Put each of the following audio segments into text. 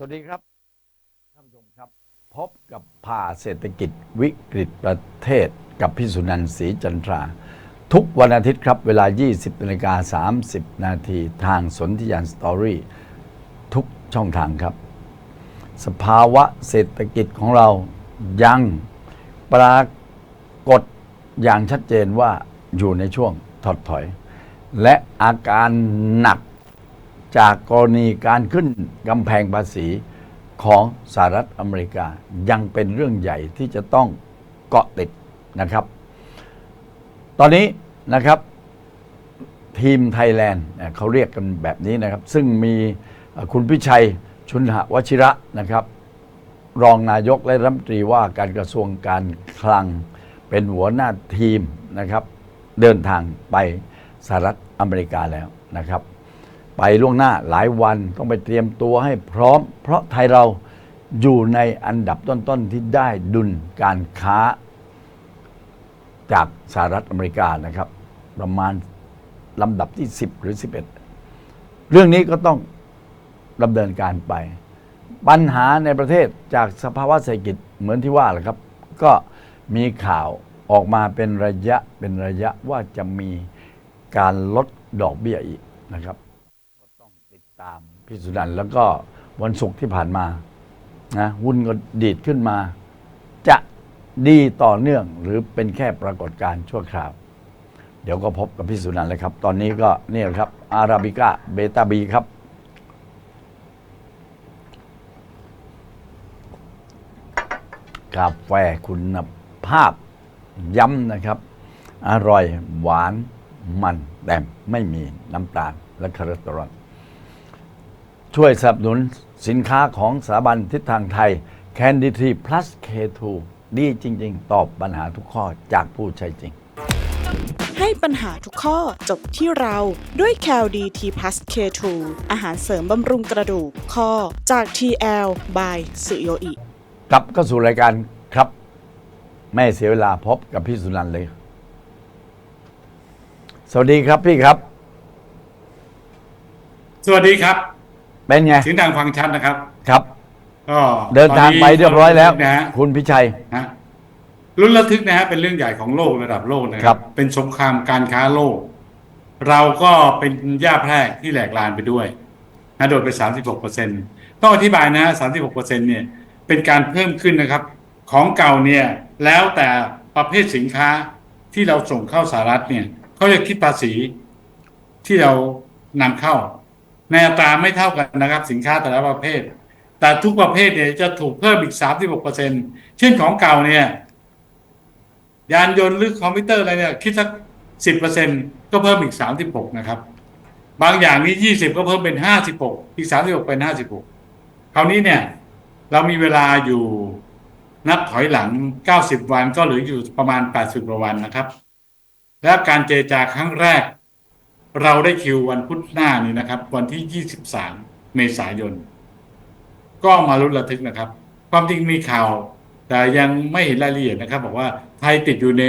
สวัสดีครับ ท่านผู้ชมครับ พบกับผ่าเศรษฐกิจวิกฤตประเทศกับพี่สุนันท์ศรีจันทรา ทุกวันอาทิตย์ครับ เวลา 20นาฬิกา30 นาทีทางสนธิยานสตอรี่ทุกช่องทางครับ สภาวะเศรษฐกิจของเรายังปรากฏอย่างชัดเจนว่าอยู่ในช่วงถดถอย และอาการหนัก จากกรณีการขึ้นกำแพงภาษีของสหรัฐอเมริกายังเป็นเรื่องใหญ่ที่จะต้องเกาะติดนะครับ ตอนนี้นะครับทีมไทยแลนด์เขาเรียกกันแบบนี้นะครับ ซึ่งมีคุณพิชัยชุนหวชิระนะครับ รองนายกและรัฐมนตรีว่าการกระทรวงการคลังเป็นหัวหน้าทีมนะครับ เดินทางไปสหรัฐอเมริกาแล้วนะครับ ไปล่วงหน้าหลายวันต้องไปเตรียมตัวให้พร้อม เพราะไทยเราอยู่ในอันดับต้นๆที่ได้ดุลการค้า จากสหรัฐอเมริกานะครับ ประมาณลำดับที่ 10 หรือ 11 เรื่องนี้ก็ต้องดำเนินการไป ปัญหาในประเทศจากสภาวะเศรษฐกิจเหมือนที่ว่าแหละครับ ก็มีข่าวออกมาเป็นระยะเป็นระยะว่าจะมีการลดดอกเบี้ยอีกนะครับ ก็ต้องติดตาม พี่สุนันแล้วก็วันศุกร์ที่ผ่านมานะหุ้นก็ดีดขึ้นมา จะดีต่อเนื่องหรือเป็นแค่ปรากฏการณ์ชั่วคราว เดี๋ยวก็พบกับพี่สุนันเลยครับ ตอนนี้ก็นี่แหละครับ อาราบิก้าเบต้าบีครับกาแฟคุณภาพย้ำนะครับ อร่อยหวานมันแต่ไม่มีน้ำตาลและคอเลสเตอรอล ช่วยสนับสนุนสินค้าของสถาบันทิศทางไทย Candy t 3 plus K2 ดีจริง ๆ ตอบปัญหาทุกข้อจากผู้ใช้จริง ให้ปัญหาทุกข้อจบที่เราด้วย c a l d t plus K2 อาหารเสริมบำรุงกระดูกข้อจาก TL by สุโยอิกลับเข้าสู่รายการครับ ไม่เสียเวลาพบกับพี่สุนันท์เลย สวัสดีครับพี่ครับ สวัสดีครับ เป็นไง เสียงดังฟังชัดนะครับ ครับ ก็เดินทางไปเรียบร้อยแล้ว นะฮะคุณพิชัยฮะรุ่นระทึกนะฮะเป็นเรื่องใหญ่ของโลกระดับโลกนะคครัรับเป็นสงครามการค้าโลก เราก็เป็นย่าแพรกที่แหลกลานไปด้วยนะโดดไป 36เปอร์เซ็นต้องอธิบายนะ36เปอร์เซ็นเนี่ยเป็นการเพิ่มขึ้นนะครับ ของเก่าเนี่ยแล้วแต่ประเภทสินค้าที่เราส่งเข้าสหรัฐเนี่ยเขาจะคิดภาษีที่เรานำเข้า ในอัตราไม่เท่ากันนะครับ สินค้าแต่ละประเภท แต่ทุกประเภทเนี่ยจะถูกเพิ่มอีก 36เปอร์เซ็นเช่นของเก่าเนี่ย ยานยนต์หรือคอมพิวเตอร์อะไรเนี่ย คิดสัก 10เปอร์เซ็นก็เพิ่มอีก 36 นะครับ บางอย่างนี้ 20 ก็เพิ่มเป็น 56 อีก 36 เป็น 56 คราวนี้เนี่ย เรามีเวลาอยู่นับถอยหลัง 90 วันก็เหลืออยู่ประมาณ 80กว่าวันนะครับ และการเจรจาครั้งแรก เราได้คิววันพุธหน้านี้นะครับ วันที่ 23 เมษายน ก็มารุ้นระทึกนะครับ ความจริงมีข่าว แต่ยังไม่เห็นรายละเอียดนะครับ บอกว่าไทยติดอยู่ใน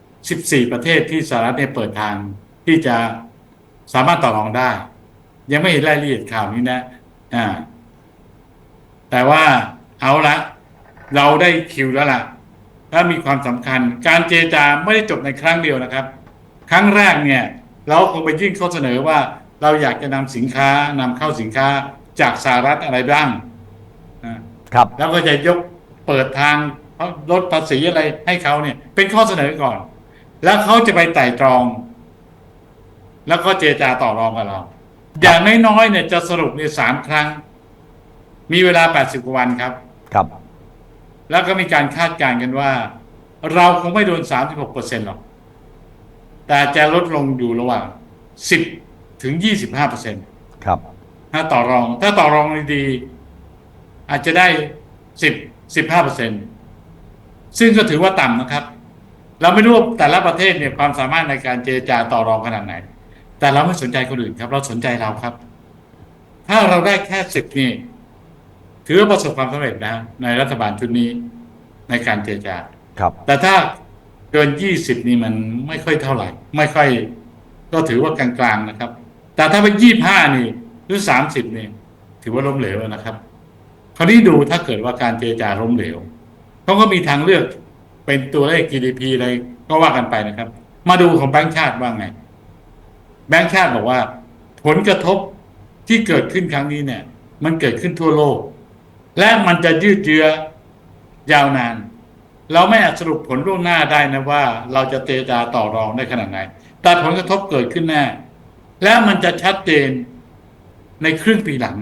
14 ประเทศที่สหรัฐเนี่ยเปิดทางที่จะสามารถต่อรองได้ ยังไม่เห็นรายละเอียดข่าวนี้นะ อ่า แต่ว่าเอาละเราได้คิวแล้วล่ะและมีความสำคัญ การเจรจาไม่ได้จบในครั้งเดียวนะครับ ครั้งแรกเนี่ย เราคงไปยื่นข้อเสนอว่าเราอยากจะนำสินค้านำเข้าสินค้าจากสหรัฐอะไรบ้างอ่าครับ แล้วก็จะยกเปิดทางลดภาษีอะไรให้เขาเนี่ย เป็นข้อเสนอก่อน แล้วเขาจะไปไต่ตรอง แล้วก็เจรจาต่อรองกับเรา อย่างน้อยๆเนี่ยจะสรุปในสามครั้ง มีเวลา80กว่าวันครับ ครับ แล้วก็มีการคาดการณ์กันว่า เราคงไม่โดน36เปอร์เซ็นหรอก แต่จะลดลงอยู่ระหว่าง 10 ถึง 25เปอร์เซ็นครับ ถ้าต่อรอง ถ้าต่อรองดีๆอาจจะได้ 10 15เปอร์เซ็นซึ่งก็ถือว่าต่ำนะครับ เราไม่รู้ว่าแต่ละประเทศเนี่ยความสามารถในการเจรจาต่อรองขนาดไหน แต่เราไม่สนใจคนอื่นครับ เราสนใจเราครับ ถ้าเราได้แค่สิบนี่ถือว่าประสบความสำเร็จนะในรัฐบาลชุดนี้ในการเจรจาครับ แต่ถ้า เกินยี่สิบนี่มันไม่ค่อยเท่าไหร่ ไม่ค่อยก็ถือว่ากลางๆนะครับ แต่ถ้าเป็นยี่ห้านี่หรือสามสิบนี่ ถือว่าล้มเหลวแล้วนะครับ คราวนี้ดูถ้าเกิดว่าการเจรจาล้มเหลวเขาก็มีทางเลือกเป็นตัวเลข GDP อะไรก็ว่ากันไปนะครับ มาดูของแบงก์ชาติว่าไง แบงก์ชาติบอกว่า ผลกระทบที่เกิดขึ้นครั้งนี้เนี่ย มันเกิดขึ้นทั่วโลก และมันจะยืดเยื้อยาวนาน เราไม่อาจสรุปผลล่วงหน้าได้นะว่า เราจะเจรจาต่อรองได้ขนาดไหน แต่ผลกระทบเกิดขึ้นแน่ และมันจะชัดเจนในครึ่งปีหลัง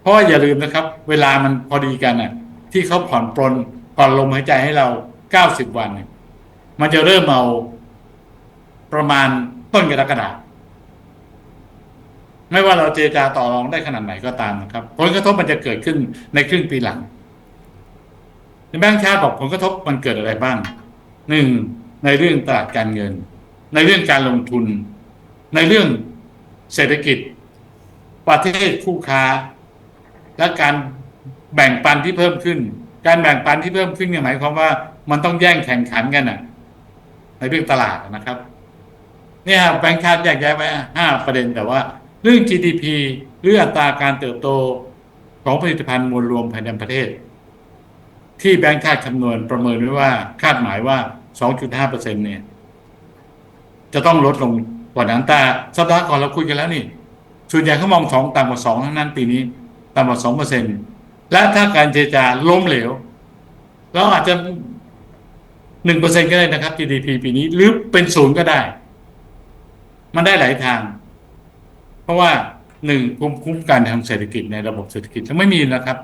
เพราะอย่าลืมนะครับ เวลามันพอดีกันน่ะ ที่เขาผ่อนปลนผ่อนลมหายใจให้เรา90วันเนี่ยมันจะเริ่มเอาประมาณต้นกรกฎาคมไม่ว่าเราเจรจาต่อรองได้ขนาดไหนก็ตามนะครับ ผลกระทบมันจะเกิดขึ้นในครึ่งปีหลัง ในแบงก์ชาติบอกผลกระทบมันเกิดอะไรบ้างหนึ่งในเรื่องตลาดการเงิน ในเรื่องการลงทุน ในเรื่องเศรษฐกิจ ประเทศคู่ค้า และการแบ่งปันที่เพิ่มขึ้น การแบ่งปันที่เพิ่มขึ้นเนี่ยหมายความว่ามันต้องแย่งแข่งขันกันน่ะ ในเรื่องตลาดนะครับ เนี่ยแบงค์ชาติแยกแยะไว้ห้าประเด็นแต่ว่า เรื่อง GDP เรื่องอัตราการเติบโตของผลิตภัณฑ์มวลรวมภายในประเทศ ที่แบงค์ชาติคำนวณประเมินไว้ว่าคาดหมายว่า 2.5%เนี่ย จะต้องลดลงกว่านั้นแต่สัปดาห์ก่อนเราคุยกันแล้วนี่ ส่วนใหญ่เขามองสองต่ำกว่าสองทั้งนั้นปีนี้ต่ำกว่าสองเปอร์เซ็นต์และถ้าการเจรจาล้มเหลวเราอาจจะหนึ่งเปอร์เซ็นก็ได้นะครับ GDP ปีนี้ หรือเป็นศูนย์ก็ได้ มันได้หลายทาง เพราะว่าหนึ่งภูมิคุ้มกันทางเศรษฐกิจในระบบเศรษฐกิจยังไม่มีนะครับ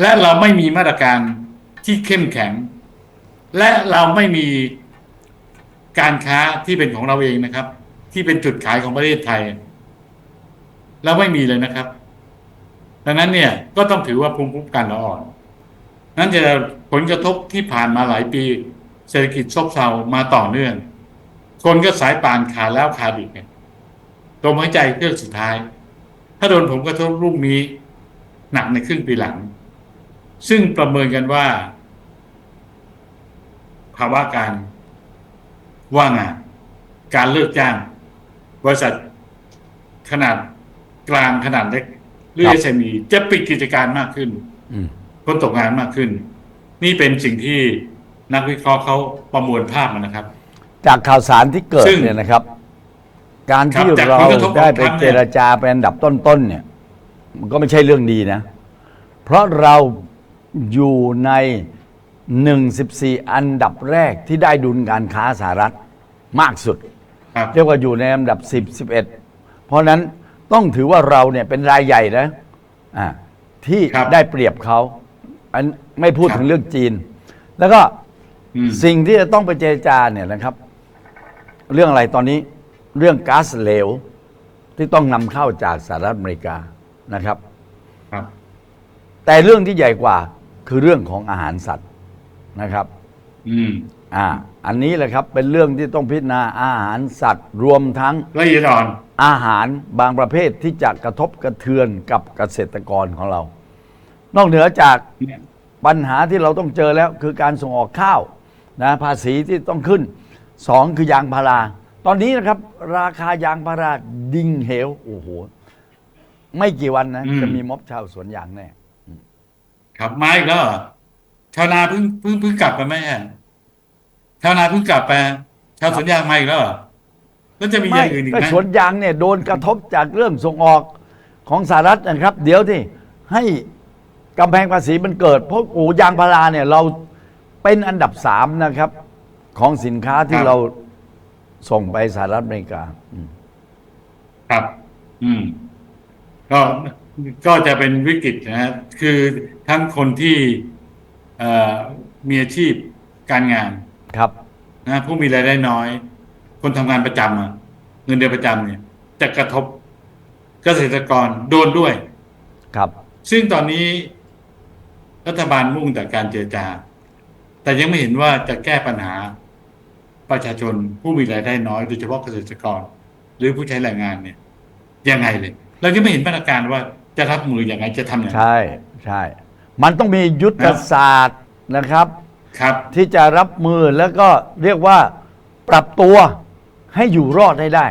และเราไม่มีมาตรการที่เข้มแข็ง และเราไม่มีการค้าที่เป็นของเราเองนะครับ ที่เป็นจุดขายของประเทศไทย เราไม่มีเลยนะครับ ดังนั้นเนี่ยก็ต้องถือว่าภูมิคุ้มกันเราอ่อน นั้นจะผลกระทบที่ผ่านมาหลายปี เศรษฐกิจซบเซามาต่อเนื่อง คนก็สายป่านขาดแล้วขาดอีกเนี่ยลมหายใจเครื่องสุดท้าย ถ้าโดนผลกระทบลูกนี้ หนักในครึ่งปีหลัง ซึ่งประเมินกันว่า ภาวะการว่างงาน การเลิกจ้าง บริษัทขนาดกลางขนาดเล็กหรือครับ SME จะปิดกิจการมากขึ้นอืมคนตกงานมากขึ้น นี่เป็นสิ่งที่นักวิเคราะห์เขาประมวลภาพมานะครับ จากข่าวสารที่เกิดซึ่งเนี่ยนะครับ การที่ครับจากเราผลกระทบของได้ไปทรัมป์เนี่ยเจรจาเป็นอันดับต้นๆเนี่ย มันก็ไม่ใช่เรื่องดีนะ เพราะเรา อยู่ในหนึ่งสิบสี่อันดับแรกที่ได้ดุลการค้าสหรัฐมากสุด ครับ เรียกว่าอยู่ในอันดับ 10 11 เพราะฉะนั้นต้องถือว่าเราเนี่ยเป็นรายใหญ่นะอ่าที่ครับได้เปรียบเขาอันไม่พูดครับ ถึงเรื่องจีน แล้วก็ อืม สิ่งที่จะต้องไปเจรจาเนี่ยนะครับ เรื่องอะไรตอนนี้เรื่องก๊าซเหลวที่ต้องนำเข้าจากสหรัฐอเมริกานะครับ ครับ แต่เรื่องที่ใหญ่กว่า คือเรื่องของอาหารสัตว์นะครับ อืมอ่า อันนี้แหละครับเป็นเรื่องที่ต้องพิจารณาอาหารสัตว์รวมทั้งละเอียดอ่อนอาหารบางประเภทที่จะกระทบกระเทือนกับเกษตรกรของเรา นอกเหนือจากเนี่ยปัญหาที่เราต้องเจอแล้วคือการส่งออกข้าวนะภาษีที่ต้องขึ้นสองคือยางพารา ตอนนี้นะครับ ราคายางพาราดิ่งเหวโอ้โห ไม่กี่วันนะอืมจะมีม็อบชาวสวนยางแน่ ครับมาอีกแล้วเหรอชาวนาเพิ่งเพิ่งเพิ่งกลับไปไหมฮะชาวนาเพิ่งกลับไปชาวสวนยางมาอีกแล้วเหรอแล้วจะมีอไม่ย่างอื่นอีกก็ไหมสวนยางเนี่ยโดนกระทบจากเรื่องส่งออกของสหรัฐนะครับ เดี๋ยวที่ให้กำแพงภาษีมันเกิด เพราะโอ้ยางพาราเนี่ยเราเป็นอันดับสามนะครับ ของสินค้าที่เราส่งไปสหรัฐอเมริกาอืม ครับ อืม ก็ ก็จะเป็นวิกฤตนะฮะคือทั้งคนที่เอ่อมีอาชีพการงานครับนะผู้มีรายได้น้อย คนทำงานประจำอะเงินเดือนประจำเนี่ย จะกระทบเกษตรกรโดนด้วย ครับ ซึ่งตอนนี้รัฐบาลมุ่งแต่การเจรจา แต่ยังไม่เห็นว่าจะแก้ปัญหาประชาชนผู้มีรายได้น้อยโดยเฉพาะเกษตรกร หรือผู้ใช้แรงงานเนี่ยยังไงเลย เรายังไม่เห็นมาตรการว่า จะรับมืออย่างไงจะทำอย่างไร ใช่ใช่ มันต้องมียุทธศาสตร์นะครับ ครับ ที่จะรับมือแล้วก็เรียกว่าปรับตัวให้อยู่รอดให้ได้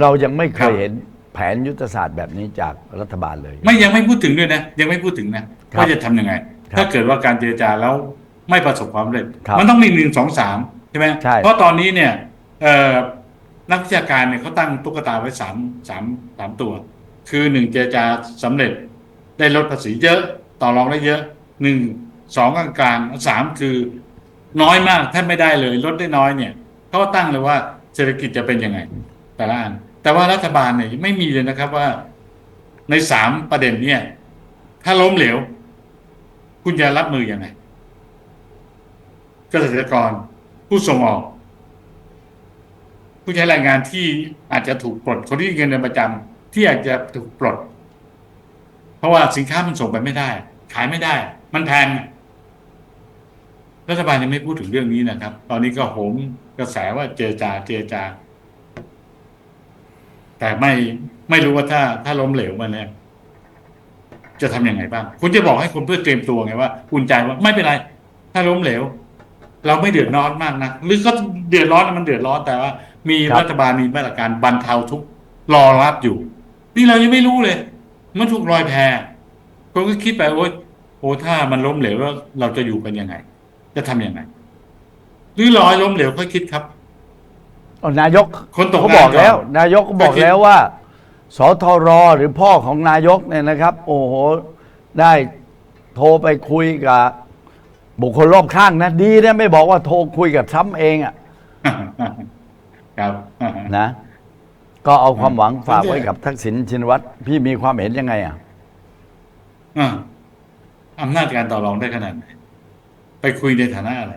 เรายังไม่เคยครับ เห็นแผนยุทธศาสตร์แบบนี้จากรัฐบาลเลย ไม่ยังไม่พูดถึงด้วยนะ ยังไม่พูดถึงนะครับว่าจะทำยังไง ครับถ้าเกิดว่าการเจรจาแล้วไม่ประสบความสำเร็จ ครับมันต้องมีหนึ่งสองสามใช่ไหมใช่ เพราะตอนนี้เนี่ยเอ่อนักวิชาการเนี่ยเขาตั้งตุ๊กตาไว้สามสามสามตัว คือหนึ่งเจรจาสำเร็จได้ลดภาษีเยอะต่อรองได้เยอะหนึ่งสองกลางกลางสามคือ น้อยมากแทบไม่ได้เลยลดได้น้อยเนี่ยเขาก็ตั้งเลยว่าเศรษฐกิจจะเป็นยังไง แต่ละอันแต่ว่ารัฐบาลเนี่ยไม่มีเลยนะครับว่า ในสามประเด็นเนี่ย ถ้าล้มเหลว คุณจะรับมืออยังไงเกษตรกรผู้ส่งออก ผู้ใช้แรงงานที่อาจจะถูกปลดคนที่เงินเดือนประจำ ที่อาจจะถูกปลด เพราะว่าสินค้ามันส่งไปไม่ได้ ขายไม่ได้ มันแพงรัฐบาลยังไม่พูดถึงเรื่องนี้นะครับ ตอนนี้ก็โหมกระแสว่าเจรจาเจรจา แต่ไม่ไม่รู้ว่าถ้าถ้าล้มเหลวมาเนี่ยจะทำยังไงบ้าง คุณจะบอกให้คนเพื่อเตรียมตัวไงว่าอุ่นใจว่าไม่เป็นไร ถ้าล้มเหลว เราไม่เดือดร้อนมากนะหรือก็เดือดร้อนมันเดือดร้อนแต่ว่า มีครับรัฐบาลมีมาตรการบรรเทาทุกข์รอรับอยู่ นี่เรายังไม่รู้เลย มันถูกลอยแพคนก็คิดไปโอ้ยโอ้ถ้ามันล้มเหลวแล้วเราจะอยู่กันยังไง จะทำยังไงหรือรอให้ล้มเหลวค่อยคิดครับเอานายกคนตกเขางานบอกแล้วก่อนนายกก็บอกก็คิดแล้วว่าสทรหรือพ่อของนายกเนี่ยนะครับ โอ้โห ได้โทรไปคุยกับบุคคลรอบข้างนะดีนะไม่บอกว่าโทรคุยกับทรัมป์เองอะครับนะ ก็เอาความหวังฝากผมจะไว้กับทักษิณชินวัตรพี่มีความเห็นยังไงอะอ่าอำนาจการต่อรองได้ขนาดไหนไปคุยในฐานะอะไร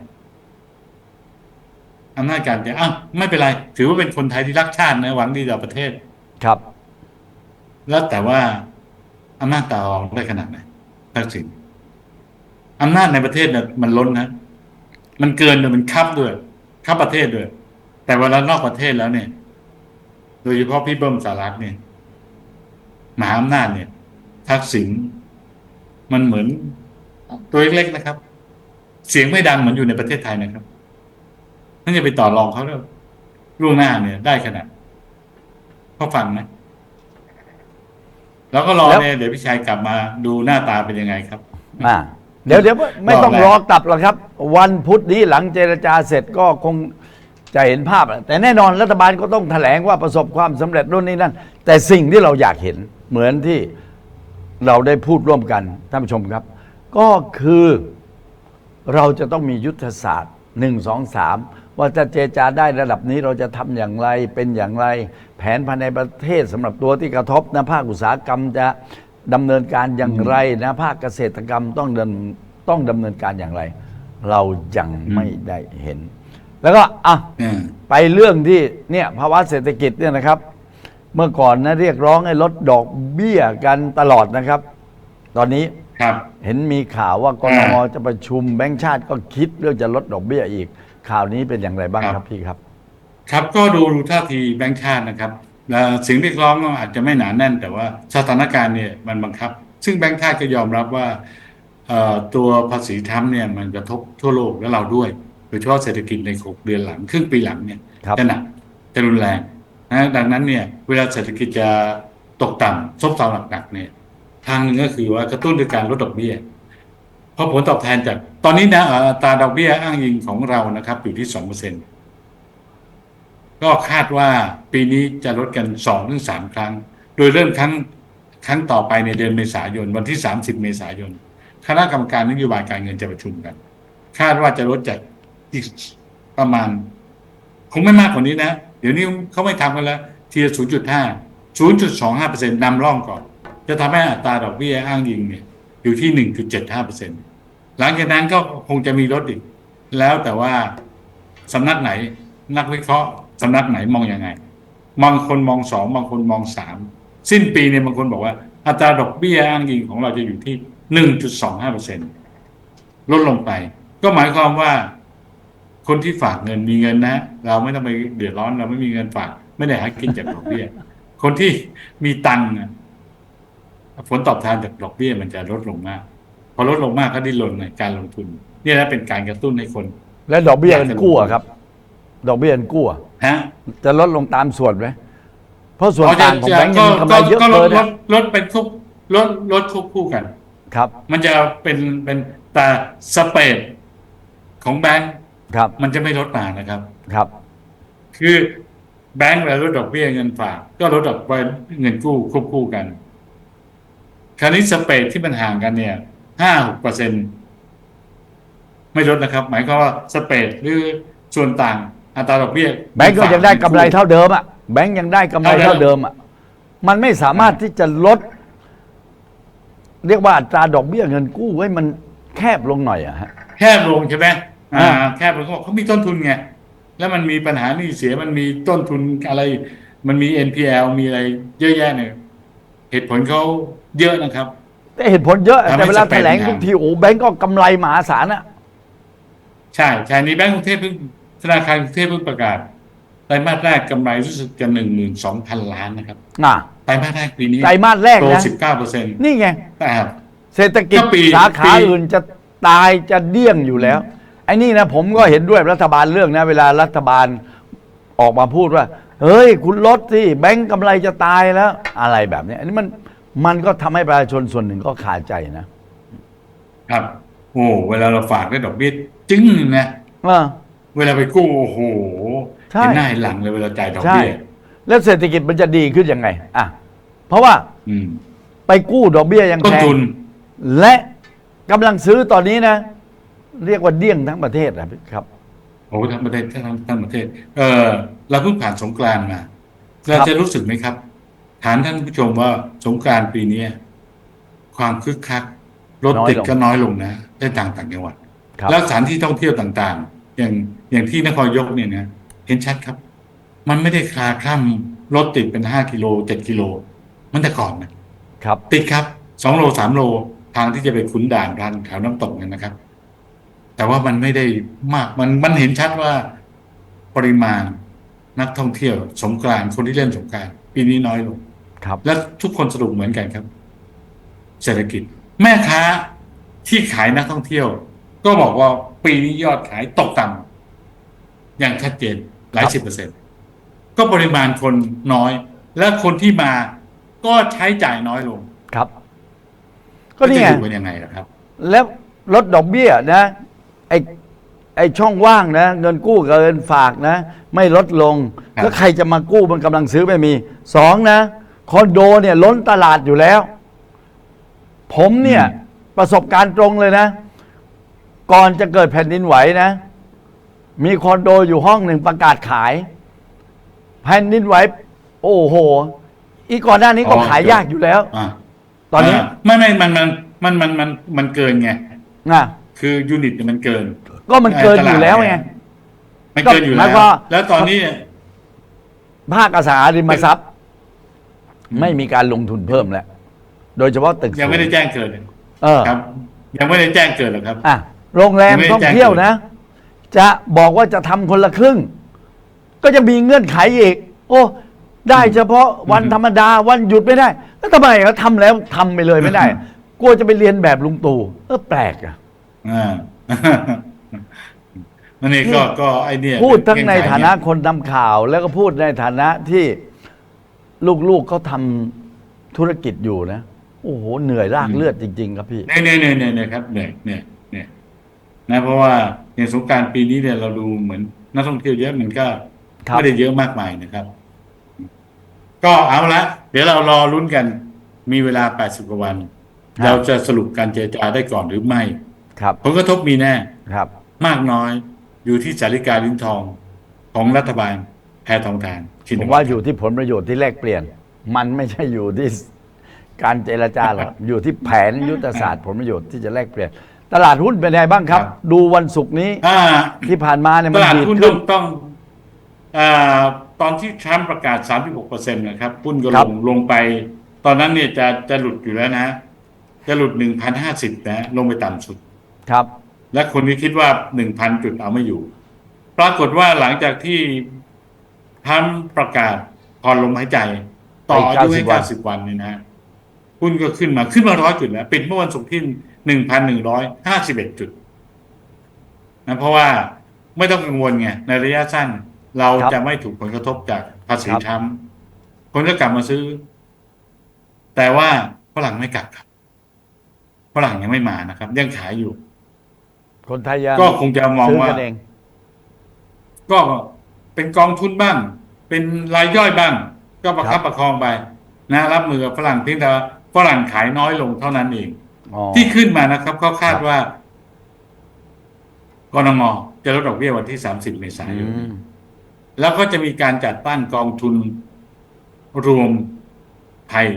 อำนาจการจะอ้าวไม่เป็นไร ถือว่าเป็นคนไทยที่รักชาตินะหวังดีต่อประเทศ ครับ แล้วแต่ว่าอำนาจต่อรองได้ขนาดไหนทักษิณอำนาจในประเทศเนี่ยมันล้นนะมันเกินเลยมันคับด้วยคับประเทศด้วย แต่เวลานอกประเทศแล้วเนี่ย โดยเฉพาะพี่เบิ้มสารักเนี่ยมหาอำนาจเนี่ย ทักษิณมันเหมือนตัวเล็กๆนะครับ เสียงไม่ดังเหมือนอยู่ในประเทศไทยนะครับนั่นจะไปต่อรองเขาแล้วล่วงหน้าเนี่ย ได้ขนาดเขาฟังไหมแล้วก็รอแล้วเนี่ยเดี๋ยวพี่ชายกลับมาดูหน้าตาเป็นยังไงครับอ่าเดี๋ยวเดี๋ยวไม่ต้องรรออแหละกลับหรอกครับ วันพุธนี้หลังเจรจาเสร็จก็คง จะเห็นภาพแหละแต่แน่นอนรัฐบาลก็ต้องแถลงว่าประสบความสำเร็จรุ่นนี้นั่น แต่สิ่งที่เราอยากเห็นเหมือนที่เราได้พูดร่วมกันท่านผู้ชมครับ ก็คือเราจะต้องมียุทธศาสตร์หนึ่งสองสามว่าจะเจจาได้ระดับนี้เราจะทำอย่างไรเป็นอย่างไร แผนภายในประเทศสำหรับตัวที่กระทบนะภาคอุตสาหกรรมจะดำเนินการอย่างไรนะภาคเกษตรกรรมต้องเดินต้องดำเนินการอย่างไร เรายังไม่ได้เห็น แล้วก็อะอืม ไปเรื่องที่เนี่ยภาวะเศรษฐกิจเนี่ยนะครับ เมื่อก่อนนะเรียกร้องให้ลดดอกเบี้ยกันตลอดนะครับ ตอนนี้ครับ เห็นมีข่าวว่ากรอ่ามจะประชุมแบงก์ชาติก็คิดเรื่องจะลดดอกเบี้ยอีก ข่าวนี้เป็นอย่างไรบ้างครับครับพี่ครับ ครับก็ดูดูท่าทีแบงค์ชาตินะครับแล้วเสิ่งเรียกร้องก็อาจจะไม่หนาแน่น แต่ว่าสถานการณ์เนี่ยมันบังคับ ซึ่งแบงค์ชาติก็ยอมรับว่าเอ่อตัวภาษีทรัมป์เนี่ยมันกระทบทั่วโลกและเราด้วยโด ยเฉพาะเศรษฐกิจในหกเดือนหลังครึ่งปีหลังเนี่ยครับจะหนักจะรุนแรงนะดังนั้นเนี่ยเวลาเศรษฐกิจจะตกต่ำซบเซาหนักๆเนี่ยทางหนึ่งก็คือว่ากระตุ้นด้วยการลดดอกเบี้ย เพราะผลตอบแทนจากตอนนี้นะเอ่ออัตราดอกเบี้ยอ้างอิงของเรานะครับ อยู่ที่สองเปอร์เซ็นก็คาดว่าปีนี้จะลดกันสองถึงสามครั้ง โดยเริ่มครั้งครั้งต่อไปในเดือนเมษายน วันที่สามสิบเมษายน คณะกรรมการนโยบายการเงินจะประชุมกัน คาดว่าจะลดจาก อีกประมาณ คงไม่มากกว่านี้นะ เดี๋ยวนี้เขาไม่ทำกันแล้ว ทีละศูนย์จุดห้าศูนย์จุดสองห้าเปอร์เซ็นต์นำร่องก่อน จะทำให้อัตราดอกเบี้ยอ้างอิงเนี่ยอยู่ที่หนึ่งจุดเจ็ดห้าเปอร์เซ็นต์หลังจากนั้นก็คงจะมีลดอีก แล้วแต่ว่าสำนักไหนนักวิเคราะห์สำนักไหนมองอยังไง บางคนมองสองบางคนมองสามสิ้นปีเนี่ยบางคนบอกว่า อัตราดอกเบี้ยอ้างอิงของเราจะอยู่ที่หนึ่งจุดสองห้าเปอร์เซ็นต์ลดลงไป ก็หมายความว่า คนที่ฝากเงินมีเงินนะ เราไม่ต้องไปเดือดร้อนเราไม่มีเงินฝาก ไม่ได้หากินจากดอกเบี้ย คนที่มีตังค์นะผลตอบแทนจากดอกเบี้ยมันจะลดลงมาก พอลดลงมากก็ดิ้นรนในการลงทุน นี่แหละเป็นการกระตุ้นให้คน และดอกเบี้ยเงินกู้อะครับ ดอกเบี้ยเงินกู้อะฮะจะลดลงตามส่วนไหมเพราะส่วนต่างของแบงก์ยังมีกำไรเยอะก็ลเกิดนลอะดลดเป็นควบลดลดควบคู่กัน ครับ มันจะเป็นเป็นแต่สเปดของแบงก์ ครับ มันจะไม่ลดมานะครับ ครับ คือแบงก์เวลาลดดอกเบี้ยเงินฝาก ก็ลดดอกเบี้ยเงินกู้ควบคู่กัน คราวนี้สเปดที่มันห่างกันเนี่ยห้าหกเปอร์เซ็นไม่ลดนะครับ หมายความว่าสเปดหรือส่วนต่างอัตราดอกเบี้ยแบงก์ก็ยังได้กำไรเท่าเดิมอะแบงก์ยังได้กำไรเท่าเดิมอะมันไม่สามารถที่จะลด เรียกว่าอัตราดอกเบี้ยเงินกู้ให้มันแคบลงหน่อยอะฮะแคบลงใช่ไหม อ่าอ่าแคบลงเขาบอกเขามีต้นทุนไงแล้วมันมีปัญหาหนี้เสียมันมีต้นทุนอะไร มันมี NPL มีอะไรเยอะแยะเนี่ยเหตุผลเขาเยอะนะครับ แต่เหตุผลเยอะทำให้แต่เวลาสเปแถนลงมันทุกทีโอ้แบงก์ก็กำไรมหาศาลอะ ใช่ใช่ในแบงก์กรุงเทพเพิ่งธนาคารกรุงเทพเพิ่งประกาศไตรมาสแรกกำไรรู้สึกจะหนึ่งหมื่นสองพันล้านนะครับอะไตรมาสแรกปีนี้ไตรมาสแรกโตนะสิบเก้าเปอร์เซ็นต์นี่ไงครับเศรษฐกิจก็ปีสาขาปีอื่นจะตายจะเดี้ยงอยู่แล้ว ไอ้นี่นะผมก็เห็นด้วยรัฐบาลเรื่องนะ เวลารัฐบาลออกมาพูดว่า เฮ้ย คุณลดสิแบงก์กำไรจะตายแล้ว อะไรแบบเนี้ยอันนี้มันมันก็ทำให้ประชาชนส่วนหนึ่งก็ขาดใจนะ ครับโอ้เวลาเราฝากได้ดอกเบี้ยจึ้งหนึ่งนะเออเวลาไปกู้โอ้โหใช่ เห็นหน้าเห็นหลังเลยเวลาจ่ายดอกใช่ เบี้ยแล้วเศรษฐกิจมันจะดีขึ้นยังไงอะเพราะว่าอืมไปกู้ดอกเบี้ยยังต้นแพงทุน และกำลังซื้อตอนนี้นะ เรียกว่าเดี้ยงทั้งประเทศนะครับโอ้ทั้งประเทศทั้งทั้งประเทศ เออเราเพิ่งผ่านสงกรานต์มา เราจะรู้สึกไหมครับถามท่านผู้ชมว่าสงกรานต์ปีนี้ความคึกคักรถติดน้อยลงก็น้อยลงนะในต่างต่างจังหวัดครับแล้วสถานที่ท่องเที่ยวต่างๆ อย่างอย่างที่นครนายกเนี่ยนะเห็นชัดครับ มันไม่ได้คลาคล่ำรถติดเป็นห้ากิโลเจ็ดกิโล มันแต่ก่อนนะครับ ติดครับสองโลสามโลทางที่จะไปขุนด่านทางแถวน้ำตกเนี่ยนะครับ แต่ว่ามันไม่ได้มากมันมันเห็นชัดว่าปริมาณนักท่องเที่ยวสงกรานต์คนที่เล่นสงกรานต์ปีนี้น้อยลงครับ และทุกคนสรุปเหมือนกันครับ เศรษฐกิจ แม่ค้าที่ขายนักท่องเที่ยว ก็บอกว่าปีนี้ยอดขายตกต่ำอย่างชัดเจนหลายสิบเปอร์เซ็นต์ก็ปริมาณคนน้อย และคนที่มาก็ใช้จ่ายน้อยลงครับ ก็นี่จะไงอยู่กันยังไงล่ะครับ แล้วลดดอกเบี้ยนะ ไอไอช่องว่างนะ เงินกู้กับเงินฝากนะ ไม่ลดลง ครับ แล้วใครจะมากู้มันกำลังซื้อไม่มีสองนะคอนโดเนี่ยล้นตลาดอยู่แล้ว ผมเนี่ยประสบการณ์ตรงเลยนะ ก่อนจะเกิดแผ่นดินไหวนะ มีคอนโดอยู่ห้องหนึ่งประกาศขาย แผ่นดินไหว โอ้โห อีกก่อนหน้านี้ก็อ๋อ ขายยากอยู่แล้ว อ่าตอนนี้าไม่ไม่มันมันมันมันมันมันเกินไง นะ คือยูนิตเนี่ยมันเกินก็มันเกินอยู่แล้วไงมันเกินอยู่ก็หแล้มายวความว่าแล้วตอนนี้ ภาคอสังหาริมทรัพย์ ไม่มีการลงทุนเพิ่มแล้ว โดยเฉพาะตึกยังไม่ได้สูแจ้งเกิดเออครับ ยังไม่ได้แจ้งเกิดหรอกครับอะโรงแรมยังไม่ได้ท่องเที่ยวนะ จะบอกว่าจะทำคนละครึ่ง ก็จะมีเงื่อนไขอีก โอ้ ได้เฉพาะวันธรรมดาวันหยุดไม่ได้ แล้วทำไมเขาทำแล้วทำไปเลยไม่ได้ กลัวจะไปเรียนแบบลุงตู่เออแปลกอะ อ่า นั่นเองก็ก็ไอเนี่ยพูดทั้งในเงื่อไขฐานะเยคนทำข่าว แล้วก็พูดในฐานะที่ลูกๆเขาทำธุรกิจอยู่นะ โอ้โห เหนื่อยลากเลือดจริง ๆ ครับพี่เนี่ยเนี่ยเนี่ยเนี่ยเนี่ยครับเนี่ยเนี่ยเนี่ยนะเพราะว่าอย่างสงกรารปีนี้เนี่ยเราดูเหมือนนักท่องเที่ยวเยอะมันก็ครับไม่ได้เยอะมากมายนะครับ ก็เอาละเดี๋ยวเรารอลุ้นกัน มีเวลา 80 กว่าวันครับเราจะสรุปการเจรจาได้ก่อนหรือไม่ ครับผลกระทบมีแน่ครับ มากน้อยอยู่ที่สาริกาลิ้นทองของรัฐบาลแพทองทานชินผมวัว่าตรอยู่ที่ผลประโยชน์ที่แลกเปลี่ยน มันไม่ใช่อยู่ที่การเจรจาหรอกอยู่ที่แผนยุทธศาสตร์ผลประโยชน์ที่จะแลกเปลี่ยน ตลาดหุ้นเป็นไงบ้างครับ ดูวันศุกร์นี้อ่า ที่ผ่านมาเนี่ยตมันลาดดีดหุ้นขึ้ต้อนงต้องอาตอนที่ทรัมป์ประกาศ 36เปอร์เซ็นต์นะครับหุ้นก็ครัลบ งลงไป ตอนนั้นเนี่ยจะจะหลุดอยู่แล้วนะ จะหลุด 1,050 นะ ลงไปต่ำสุด ครับ และคนที่คิดว่า1,000จุดเอาไม่อยู่ ปรากฏว่าหลังจากที่ทรัมป์ประกาศผ่อนลมหายใจ ต่ออายุให้90วัน90วันเนี่ยนะหุ้นก็ขึ้นมาขึ้นมาร้อยจุดแล้วปิดเมื่อวันศุกร์ที่1,151จุดนะเพราะว่าไม่ต้องกังวลไงในระยะสั้นเราครับจะไม่ถูกผลกระทบจากภาษีครับทรัมป์คนก็กลับมาซื้อ แต่ว่าฝรั่งไม่กลับครับฝรั่งยังไม่มานะครับ ยังขายอยู่ คนไทยยังก็คงจะมองซื้อว่ากันเองก็เป็นกองทุนบ้าง เป็นรายย่อยบ้าง ก็ประคับประคองไป นะรับมือกับฝรั่งเพียงแต่ว่าฝรั่งขายน้อยลงเท่านั้นเองอ๋อที่ขึ้นมานะครับเขาคาดครับว่ากรงจะลดดอกเบี้ยวันที่30เมษายนอืมแล้วก็จะมีการจัดตั้งกองทุนรวมไทย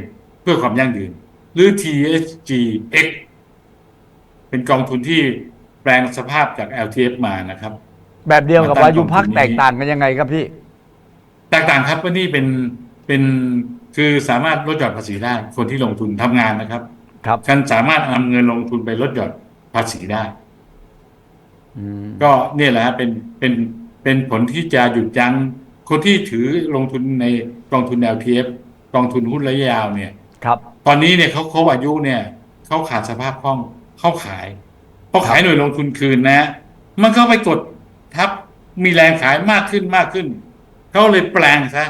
เพื่อความยั่งยืน หรือ TSGX เป็นกองทุนที่ แปลงสภาพจาก LTF มานะครับ แบบเดียวกับมาตั้งวายุพักกองทุนนี้แตกต่างกันยังไงครับพี่ แตกต่างครับว่านี่เป็นเป็นคือสามารถลดหย่อนภาษีได้ คนที่ลงทุนทำงานนะครับ ครับท่านสามารถนำเงินลงทุนไปลดหย่อนภาษีได้อืมก็เนี่ยแหละฮะเป็นเป็นเป็นผลที่จะหยุดยั้งคนที่ถือลงทุนในกองทุน LTF กองทุนหุ้นระยะยาวเนี่ย ครับ ตอนนี้เนี่ยเขาครบอายุเนี่ยเขาขาดสภาพคล่องเขาขายพ อขายหน่วยลงทุนคืนนะ มันก็ไปกดทับมีแรงขายมากขึ้นมากขึ้น เขาเลยแปลงซะ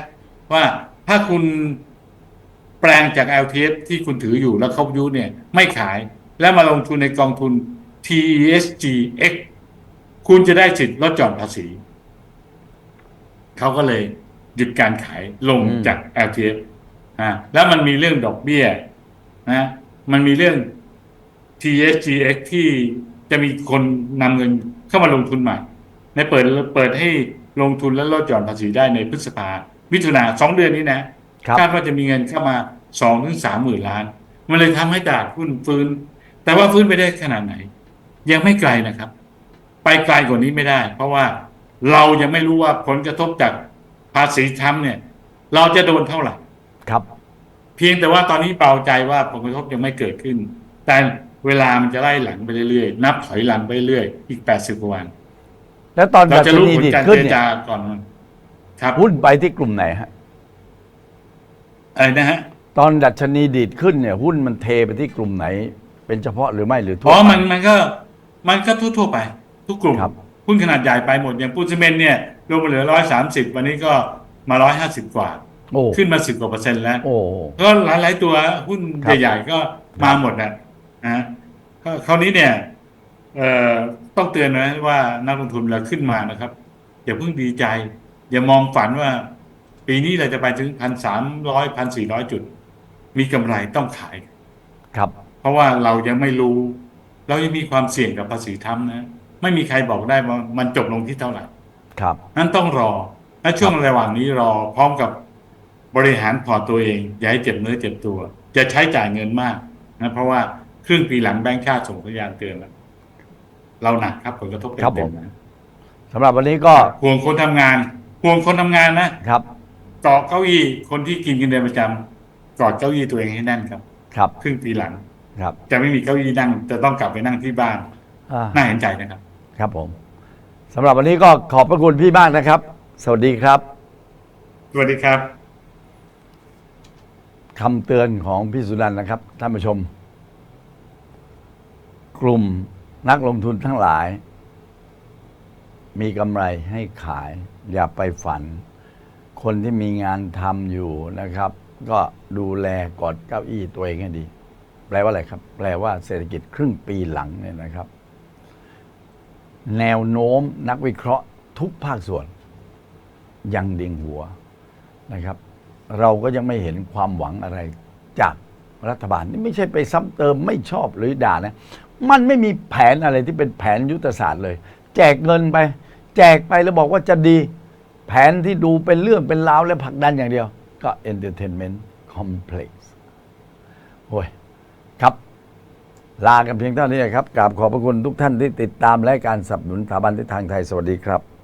ว่าถ้าคุณแปลงจาก LTF ที่คุณถืออยู่แล้วเขาอายุเนี่ย ไม่ขายแล้วมาลงทุนในกองทุน TESGX คุณจะได้สิทธิ์ลดหย่อนภาษี เขาก็เลยหยุดการขายลงอืมจาก LTF อ่าแล้วมันมีเรื่องดอกเบี้ยนะ มันมีเรื่อง TSGX ที่ จะมีคนนำเงินเข้ามาลงทุนใหม่ ในเปิดเปิดให้ลงทุนและลดหย่อนภาษีได้ในพฤษภามิถุนาสองเดือนนี้นะครับคาดว่าจะมีเงินเข้ามาสองถึงสามหมื่นล้าน มันเลยทำให้ตลาดหุ้นฟื้น แต่ว่าฟื้นไปได้ขนาดไหน ยังไม่ไกลนะครับ ไปไกลกว่านี้ไม่ได้ เพราะว่าเรายังไม่รู้ว่าผลกระทบจากภาษีทรัมป์เนี่ย เราจะโดนเท่าไหร่ครับ เพียงแต่ว่าตอนนี้เบาใจว่าผลกระทบยังไม่เกิดขึ้น แต่ เวลามันจะไล่หลังไปเรื่อยๆ นับถอยหลังไปเรื่อยๆอีกแปดสิบกว่าวัน แล้วตอนเราดัชจะรู้นีผลดิดการขึ้เจนรเนี่ยจาก่อนมันครับหุ้นไปที่กลุ่มไหนฮะอะไรนะฮะ ตอนดัชนีดีดขึ้นเนี่ย หุ้นมันเทไปที่กลุ่มไหน เป็นเฉพาะหรือไม่หรือทั่วอ๋อไปมันมันก็ มันก็ทั่วๆไป ทุกกลุ่มครับหุ้นขนาดใหญ่ไปหมดอย่างปูนซีเมนต์เนี่ยลงมาเหลือร้อยสามสิบวันนี้ก็มาร้อยห้าสิบกว่าโอ้ขึ้นมาสิบกว่าเปอร์เซ็นต์แล้วโอ้ก็หลายๆตัวหุ้นครับใหญ่ๆก็มาหมดนะ นะฮะก็คราวนี้เนี่ยเอ่อต้องเตือนนะว่านักลงทุนเวลาขึ้นมานะครับ อย่าเพิ่งดีใจ อย่ามองฝันว่า ปีนี้เราจะไปถึงพันสามร้อยพันสี่ร้อยจุด มีกำไรต้องขาย ครับ เพราะว่าเรายังไม่รู้ เรายังมีความเสี่ยงกับภาษีทำนะ ไม่มีใครบอกได้ว่ามันจบลงที่เท่าไหร่ ครับนั้นต้องรอและช่วงระหว่างนี้รอพร้อมกับบริหารพอร์ตตัวเอง อย่าให้เจ็บเนื้อเจ็บตัว จะใช้จ่ายเงินมากนะเพราะว่า ครึ่งปีหลังแบงก์ชาติส่งสัญญาณเตือนแล้วเราหนักครับผลกระทบครับผเต็มมๆนะสำหรับวันนี้ก็ห่วงคนทำงานห่วงคนทำงานนะครับเกาะเก้าอี้คนที่กินเงินเดือนประจำกอดเก้าอี้ตัวเองให้แน่นครับ ครับ ครึ่งปีหลังครับ จะไม่มีเก้าอี้นั่ง จะต้องกลับไปนั่งที่บ้านอ่าน่าเห็นใจนะครับ ครับผมสำหรับวันนี้ก็ขอบพระคุณพี่มากนะครับ สวัสดีครับสวัสดีครับคำเตือนของพี่สุนันท์นะครับท่านผู้ชม กลุ่มนักลงทุนทั้งหลาย มีกำไรให้ขาย อย่าไปฝัน คนที่มีงานทำอยู่นะครับ ก็ดูแลกอดเก้าอี้ตัวเองให้ดี แปลว่าอะไรครับ แปลว่าเศรษฐกิจครึ่งปีหลังเนี่ยนะครับ แนวโน้มนักวิเคราะห์ทุกภาคส่วน ยังดิ่งหัวนะครับ เราก็ยังไม่เห็นความหวังอะไรจากรัฐบาลนี่ไม่ใช่ไปซ้ำเติมไม่ชอบหรือด่านะ มันไม่มีแผนอะไรที่เป็นแผนยุทธศาสตร์เลย แจกเงินไป แจกไปแล้วบอกว่าจะดี แผนที่ดูเป็นเรื่องเป็นราวและผลักดันอย่างเดียว ก็ entertainment complex โอ้ยครับ ลากันเพียงเท่านี้ครับกราบขอบพระคุณทุกท่านที่ติดตามและการสนับสนุนสถาบันทิศทางไทยสวัสดีครับ